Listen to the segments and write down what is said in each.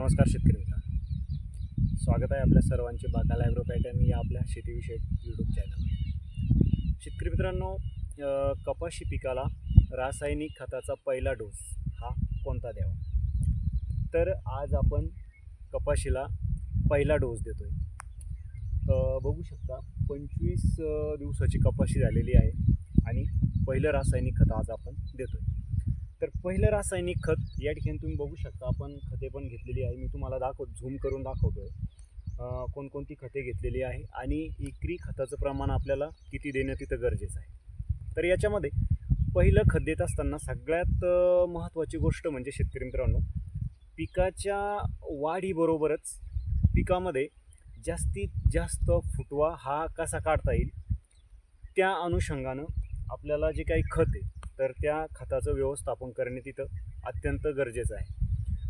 नमस्कार शेतकरी मित्रांनो. स्वागत आहे आपल्या सर्वांचे बाकाला ॲग्रो पॅटर्न या आपल्या शेतीविषयक यूट्यूब चॅनल शेतकरी मित्रांनो कपाशी पिकाला रासायनिक खताचा पहिला डोस हा कोणता द्यावा? तर आज आपण कपाशीला पहिला डोस देतो आहे बघू शकता पंचवीस दिवसाची कपाशी झालेली आहे आणि पहिलं रासायनिक खत आज आपण देतो आहे तर पहिलं रासायनिक खत या ठिकाणी तुम्ही बघू शकता. आपण खते पण घेतलेली आहे. मी तुम्हाला दाखव झूम करून दाखवतो आहे कोणकोणती खते घेतलेली आहे आणि एकरी खताचं प्रमाण आपल्याला किती देणं तिथं गरजेचं आहे. तर याच्यामध्ये पहिलं खत देत असताना सगळ्यात महत्त्वाची गोष्ट म्हणजे शेतकरी मित्रांनो पिकाच्या वाढीबरोबरच पिकामध्ये जास्तीत जास्त फुटवा हा कसा काढता येईल? त्या अनुषंगानं आपल्याला जे काही खत आहे तर त्या खताचं व्यवस्थापन करणे तिथं अत्यंत गरजेचं आहे.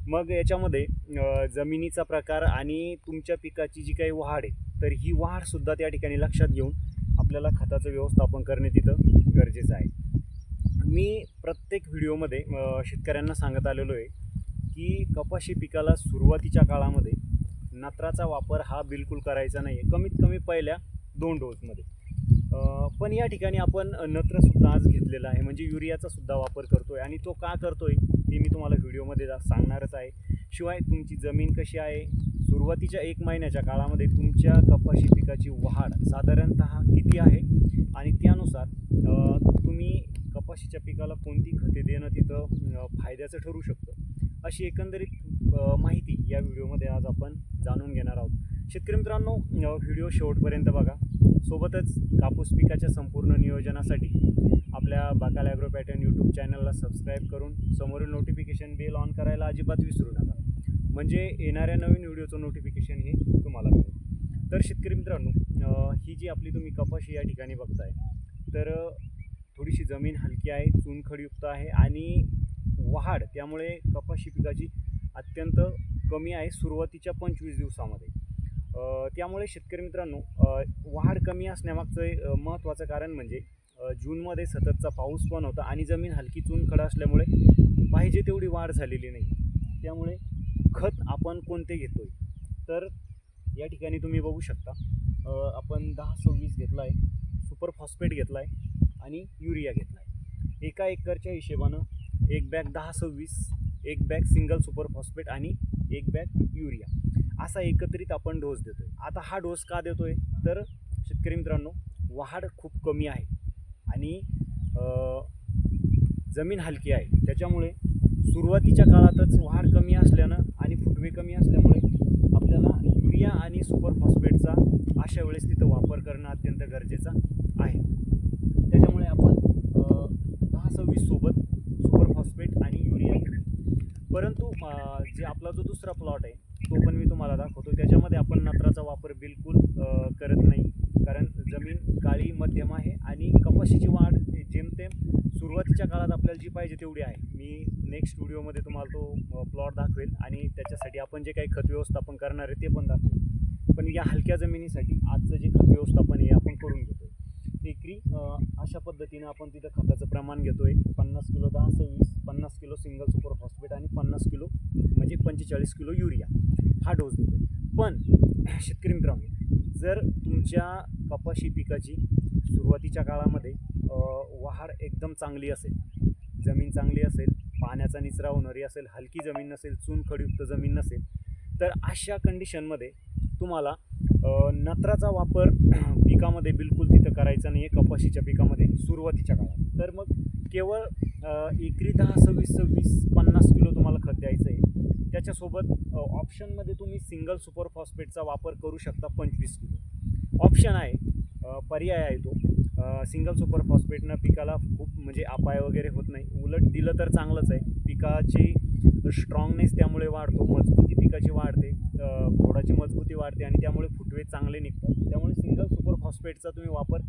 मग याच्यामध्ये जमिनीचा प्रकार आणि तुमच्या पिकाची जी काही वाढ आहे तर ही वाढसुद्धा त्या ठिकाणी लक्षात घेऊन आपल्याला खताचं व्यवस्थापन करणे तिथं गरजेचं आहे. मी प्रत्येक व्हिडिओमध्ये शेतकऱ्यांना सांगत आलेलो आहे की कपाशी पिकाला सुरुवातीच्या काळामध्ये नत्राचा वापर हा बिलकुल करायचा नाही आहे कमीत कमी पहिल्या दोन डोसमध्ये पण या ठिकाणी आपण नत्रसुद्धा आज घेतलेला आहे. म्हणजे युरियाचा सुद्धा वापर करतो आहे आणि तो का करतो आहे ते मी तुम्हाला व्हिडिओमध्ये जा- सांगणारच आहे. शिवाय तुमची जमीन कशी आहे? सुरुवातीच्या एक महिन्याच्या काळामध्ये तुमच्या कपाशी पिकाची वाढ साधारणत किती आहे? आणि त्यानुसार तुम्ही कपाशीच्या पिकाला कोणती खते देणं तिथं फायद्याचं ठरू शकतं? अशी एकंदरीत माहिती या व्हिडिओमध्ये आज आपण जाणून घेणार आहोत. शेतकरी मित्रांनो व्हिडिओ शेवटपर्यंत बघा. सोबतच कापूस पिकाच्या संपूर्ण नियोजनासाठी आपल्या बाकाल ॲग्रो पॅटर्न यूट्यूब चॅनलला सबस्क्राईब करून समोरील नोटिफिकेशन बेल ऑन करायला अजिबात विसरू नका. म्हणजे येणाऱ्या नवीन व्हिडिओचं नोटिफिकेशन हे तुम्हाला मिळेल. तर शेतकरी मित्रांनो ही जी आपली तुम्ही कपाशी या ठिकाणी बघताय तर थोडीशी जमीन हलकी आहे चुनखडयुक्त आहे आणि वाढ त्यामुळे कपाशी पिकाची अत्यंत कमी आहे. सुरुवातीच्या पंचवीस दिवसामध्ये त्यामुळे शेतकरी मित्रांनो वाढ कमी असण्यामागचं महत्त्वाचं कारण म्हणजे जूनमध्ये सततचा पाऊस पण होता आणि जमीन हलकी चुनखडा असल्यामुळे पाहिजे तेवढी वाढ झालेली नाही. त्यामुळे खत आपण कोणते घेतो आहे तर या ठिकाणी तुम्ही बघू शकता आपण दहा सव्वीस घेतला आहे सुपर फॉस्फेट घेतला आहे आणि युरिया घेतला आहे एका एकरच्या हिशेबानं एक बॅग दहा सव्वीस एक बॅग सिंगल सुपर फॉस्फेट आणि एक बॅग युरिया. असा एकत्रित आपण डोस देतो आहे आता हा डोस का देतो आहे तर शेतकरी मित्रांनो वाढ खूप कमी आहे. आणि जमीन हलकी आहे. त्याच्यामुळे सुरुवातीच्या काळातच वाढ कमी असल्यानं आणि फुटवे कमी असल्यामुळे आपल्याला युरिया आणि सुपर फॉस्फेटचा अशा वेळेस तिथं वापर करणं अत्यंत गरजेचं आहे. त्याच्यामुळे आपण दहा सव्वीस सोबत सुपर फॉस्फेट आणि युरिया. परंतु जे आपला जो दुसरा प्लॉट आहे तो पण मी तुम्हाला दाखवतो. त्याच्यामध्ये आपण नत्राचा वापर बिलकुल करत नाही. कारण जमीन काळी मध्यम आहे आणि कपाशीची वाढ जेमतेम सुरुवातीच्या काळात आपल्याला जी पाहिजे तेवढी आहे. मी नेक्स्ट व्हिडिओमध्ये तुम्हाला तो प्लॉट दाखवेल आणि त्याच्यासाठी आपण जे काही खत व्यवस्थापन करणार आहे ते पण दाखवेल पण या हलक्या जमिनीसाठी आजचं जे खत व्यवस्थापन आहे आपण करून घेतो एकरी अशा पद्धतीनं आपण तिथं खताचं प्रमाण घेतो आहे पन्नास किलो दहा सव्वीस पन्नास किलो सिंगल सुपर फॉस्फेट आणि पन्नास किलो म्हणजे पंचेचाळीस किलो युरिया. हा डोस देतो आहे पण शेतकरी मित्रांनो जर तुमच्या कपाशी पिकाची सुरुवातीच्या काळामध्ये वाढ एकदम चांगली असेल जमीन चांगली असेल पाण्याचा निचरा होणारी असेल हलकी जमीन नसेल चुनखडयुक्त जमीन नसेल तर अशा कंडिशनमध्ये तुम्हाला नत्राचा वापर पिकामध्ये बिलकुल तिथं करायचा नाही आहे कपाशीच्या पिकामध्ये सुरुवातीच्या काळात. तर मग केवळ एकरी दहा सव्वीस सव्वीस पन्नास किलो तुम्हाला खत द्यायचं आहे त्याच्यासोबत ऑप्शनमध्ये तुम्ही सिंगल सुपर फॉस्फेटचा वापर करू शकता पंचवीस किलो. ऑप्शन आहे पर्याय आहे तो. सिंगल सुपर फॉस्फेटनं पिकाला खूप म्हणजे अपाय वगैरे होत नाही. उलट दिलं तर चांगलंच आहे. पिकाची स्ट्रॉंगनेस त्यामुळे वाढतो मजबूती पिकाची वाढते अ, खोडाची मजबूती वाढते आणि त्यामुळे फुटवे चांगले निघतात. त्यामुळे सिंगल सुपर फॉस्फेटचा तुम्ही वापर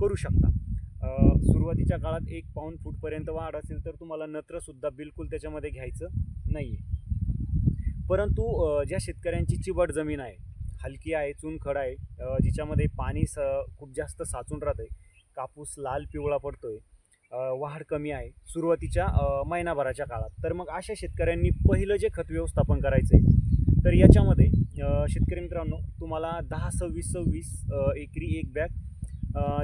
करू शकता. सुरुवातीच्या काळात एक पाऊंड फूटपर्यंत वाढ असेल तर तुम्हाला नत्रसुद्धा बिलकुल त्याच्यामध्ये घ्यायचं नाही आहे परंतु ज्या शेतकऱ्यांची चिबट जमीन आहे हलकी आहे चुनखड आहे जिच्यामध्ये पाणी स खूप जास्त साचून राहतं आहे कापूस लाल पिवळा पडतो आहे वाढ कमी आहे सुरुवातीच्या महिनाभराच्या काळात तर मग अशा शेतकऱ्यांनी पहिलं जे खत व्यवस्थापन करायचं आहे तर याच्यामध्ये शेतकरी मित्रांनो तुम्हाला दहा सव्वीस सव्वीस एकरी एक बॅग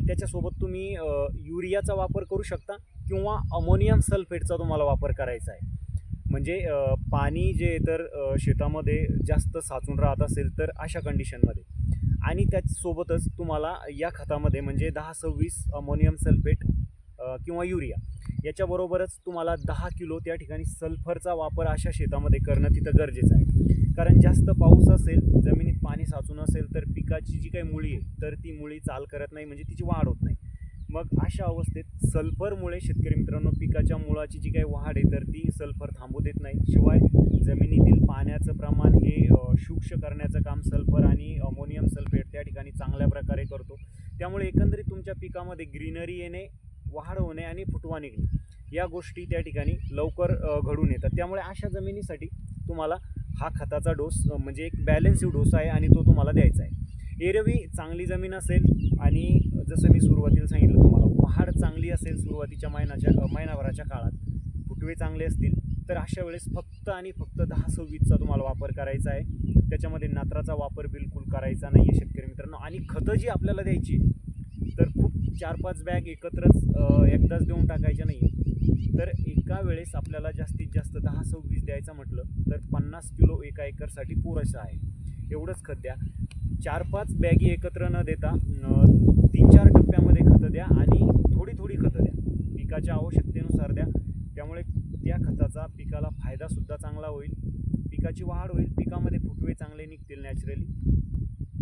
त्याच्यासोबत तुम्ही युरियाचा वापर करू शकता किंवा अमोनियम सल्फेटचा तुम्हाला वापर करायचा आहे. म्हणजे पाणी जे तर शेतामध्ये जास्त साचून राहत असेल तर अशा कंडिशनमध्ये आणि त्याचसोबतच तुम्हाला या खतामध्ये म्हणजे दहा सव्वीस अमोनियम सल्फेट किंवा युरिया याच्याबरोबरच तुम्हाला दहा किलो त्या ठिकाणी सल्फरचा वापर अशा शेतामध्ये करणं तिथं गरजेचं आहे. कारण जास्त पाऊस असेल जमिनीत पाणी साचून असेल तर पिकाची जी काही मुळी आहे तर ती मुळी चाल करत नाही म्हणजे तिची वाढ होत नाही. मग अशा अवस्थेत सल्फरमुळे शेतकरी मित्रांनो पिकाच्या मुळाची जी काही वाढ आहे तर ती सल्फर थांबू देत नाही. शिवाय जमिनीतील पाण्याचं प्रमाण हे शुक्ष सूक्ष्म करण्याचं काम सल्फर आणि अमोनियम सल्फेट त्या ठिकाणी चांगल्या प्रकारे करतो. त्यामुळे एकंदरीत तुमच्या पिकामध्ये ग्रीनरी येणे वाढ होणे आणि फुटवा निघणे या गोष्टी त्या ठिकाणी लवकर घडून येतात. त्यामुळे अशा जमिनीसाठी तुम्हाला हा खताचा डोस म्हणजे एक बॅलन्सिव डोस आहे आणि तो तुम्हाला द्यायचा आहे. एरवी चांगली जमीन असेल आणि जसं मी सुरुवातीला सांगितलं तुम्हाला पहाड चांगली असेल सुरुवातीच्या महिन्याच्या महिनाभराच्या काळात फुटवे चांगले असतील तर अशा वेळेस फक्त आणि फक्त दहा सव्वीसचा तुम्हाला वापर करायचा आहे. त्याच्यामध्ये नात्राचा वापर बिलकुल करायचा नाही आहे शेतकरी मित्रांनो. आणि खतं जी आपल्याला द्यायची तर खूप चार पाच बॅग एकत्रच एकदाच देऊन टाकायच्या नाही तर एका वेळेस आपल्याला जास्तीत जास्त दहा सव्वीस द्यायचं म्हटलं तर पन्नास किलो एका एकरसाठी पुरेसं आहे. एवढंच खत द्या. चार पाच बॅगी एकत्र न देता तीन चार टप्प्यामध्ये खतं द्या आणि थोडी थोडी खतं द्या. पिकाच्या आवश्यकतेनुसार द्या. त्यामुळे त्या खताचा पिकाला फायदासुद्धा चांगला होईल. पिकाची वाढ होईल. पिकामध्ये फुटवे चांगले निघतील नॅचरली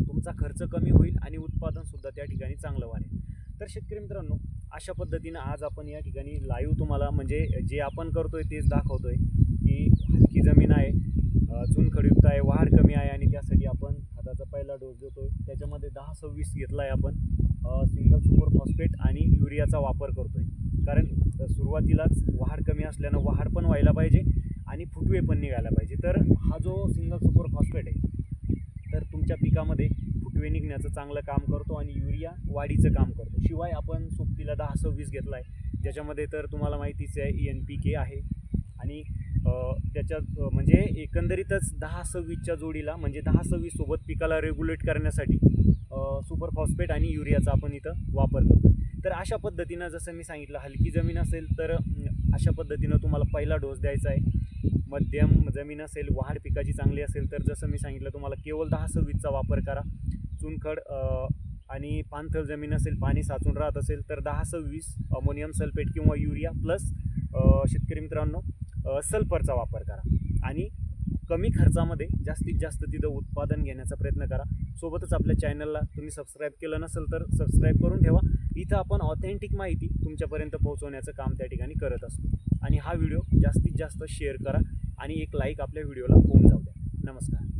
तुमचा खर्च कमी होईल आणि उत्पादनसुद्धा त्या ठिकाणी चांगलं वाढेल. तर शेतकरी मित्रांनो अशा पद्धतीनं आज आपण या ठिकाणी लाईव्ह तुम्हाला म्हणजे जे आपण करतो आहे तेच दाखवतो आहे की हलकी जमीन आहे चुनखडयुक्त आहे वाढ कमी आहे आणि पहिला डोस देतोय. त्याच्यामध्ये दहा सव्वीस घेतला आहे आपण सिंगल सुपर फॉस्फेट आणि युरियाचा वापर करतो आहे कारण सुरुवातीलाच वाढ कमी असल्यानं वाढ पण व्हायला पाहिजे आणि फुटवे पण निघायला पाहिजे. तर हा जो सिंगल सुपर फॉस्फेट आहे तर तुमच्या पिकामध्ये फुटवे निघण्याचं चांगलं काम करतो आणि युरिया वाढीचं काम करतो. शिवाय आपण सोबतीला दहा सव्वीस घेतला आहे ज्याच्यामध्ये तर तुम्हाला माहितीच आहे एन पी के आहे. आणि त्याच्या त्याच्यात म्हणजे एकंदरीतच दहा सव्वीसच्या जोडीला म्हणजे दहा सव्वीस सोबत पिकाला रेग्युलेट करण्यासाठी सुपर फॉस्फेट आणि युरियाचा आपण इथं वापर करतो. तर अशा पद्धतीनं जसं मी सांगितलं हलकी जमीन असेल तर अशा पद्धतीनं तुम्हाला पहिला डोस द्यायचा आहे. मध्यम जमीन असेल वाढ पिकाची चांगली असेल तर जसं मी सांगितलं तुम्हाला केवळ दहा सव्वीसचा वापर करा. चुनखड आणि पाणथळ जमीन असेल पाणी साचून राहत असेल तर दहा सव्वीस अमोनियम सल्फेट किंवा युरिया प्लस शेतकरी मित्रांनो सल्फरचा वापर करा. आणि कमी खर्चामध्ये जास्तीत जास्त तिथं उत्पादन घेण्याचा प्रयत्न करा. सोबतच आपल्या चॅनलला तुम्ही सबस्क्राईब केलं नसेल तर सबस्क्राईब करून ठेवा. इथं आपण ऑथेंटिक माहिती तुमच्यापर्यंत पोहोचवण्याचं काम त्या ठिकाणी करत असतो. आणि हा व्हिडिओ जास्तीत जास्त शेअर करा आणि एक लाईक आपल्या व्हिडिओला होऊन जाऊ द्या. नमस्कार.